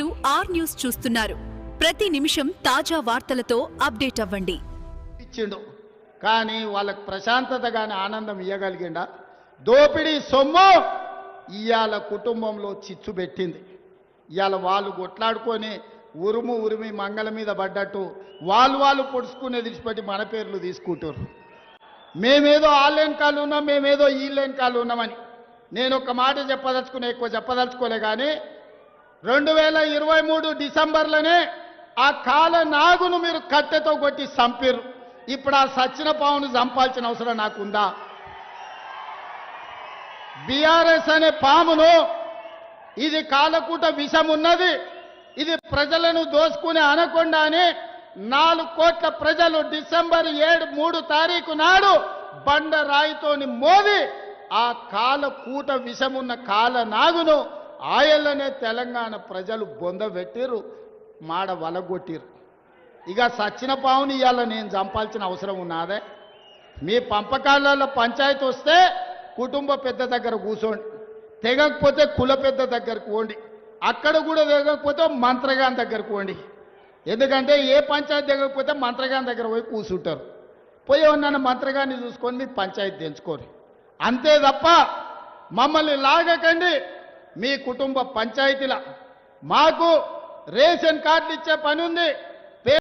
మీరు are news చూస్తున్నారు. ప్రతి నిమిషం తాజా వార్తలతో అప్డేట్ అవ్వండి. ఇచ్చిండు. కానీ వాళ్ళకు ప్రశాంతత కానీ ఆనందం ఇవ్వగలిగిండా దోపిడీ సొమ్ము ఇవాళ కుటుంబంలో చిచ్చు పెట్టింది. ఇవాళ వాళ్ళు కొట్లాడుకొని ఉరుము ఉరిమి మంగళ మీద పడ్డట్టు వాళ్ళు వాళ్ళు పొడుచుకునే విడిచిపెట్టి మన పేర్లు తీసుకుంటారు మేమేదో ఆన్లైన్ కాలు ఉన్నాం మేమేదో ఈ లైన్ కాలు ఉన్నామని. నేను ఒక మాట చెప్పదలుచుకునే ఎక్కువ చెప్పదలుచుకోలే కానీ రెండు వేల ఇరవై మూడు డిసెంబర్లోనే ఆ కాల నాగును మీరు కట్టెతో కొట్టి చంపిర్రు. ఇప్పుడు ఆ సచ్చిన పావును చంపాల్సిన అవసరం నాకుందా? బీఆర్ఎస్ అనే పామును ఇది కాలకూట విషం ఉన్నది ఇది ప్రజలను దోసుకునే అనకుండా అని నాలుగు కోట్ల ప్రజలు డిసెంబర్ ఏడు మూడు తారీఖు నాడు బండ రాయితోని మోది ఆ కాలకూట విషమున్న కాల నాగును ఆయల్లనే తెలంగాణ ప్రజలు బొందబెట్టిర్రు మాడ వలగొట్టిరు ఇక సచ్చిన పావుని ఇవాళ నేను చంపాల్సిన అవసరం ఉన్నదే? మీ పంపకాలలో పంచాయతీ వస్తే కుటుంబ పెద్ద దగ్గర కూర్చోండి తెగకపోతే కుల పెద్ద దగ్గరకు పోండి. అక్కడ కూడా తెగకపోతే మంత్రగాన్ దగ్గరకు పోండి. ఎందుకంటే ఏ పంచాయతీ తెగకపోతే మంత్రగాన్ దగ్గర పోయి కూర్చుంటారు పోయి ఉన్న మంత్రగాన్ని చూసుకొని మీ పంచాయతీ తెంచుకోరు. అంతే తప్ప మమ్మల్ని లాగకండి. మీ కుటుంబ పంచాయతీల మాకు రేషన్ కార్డులు ఇచ్చే పని ఉంది.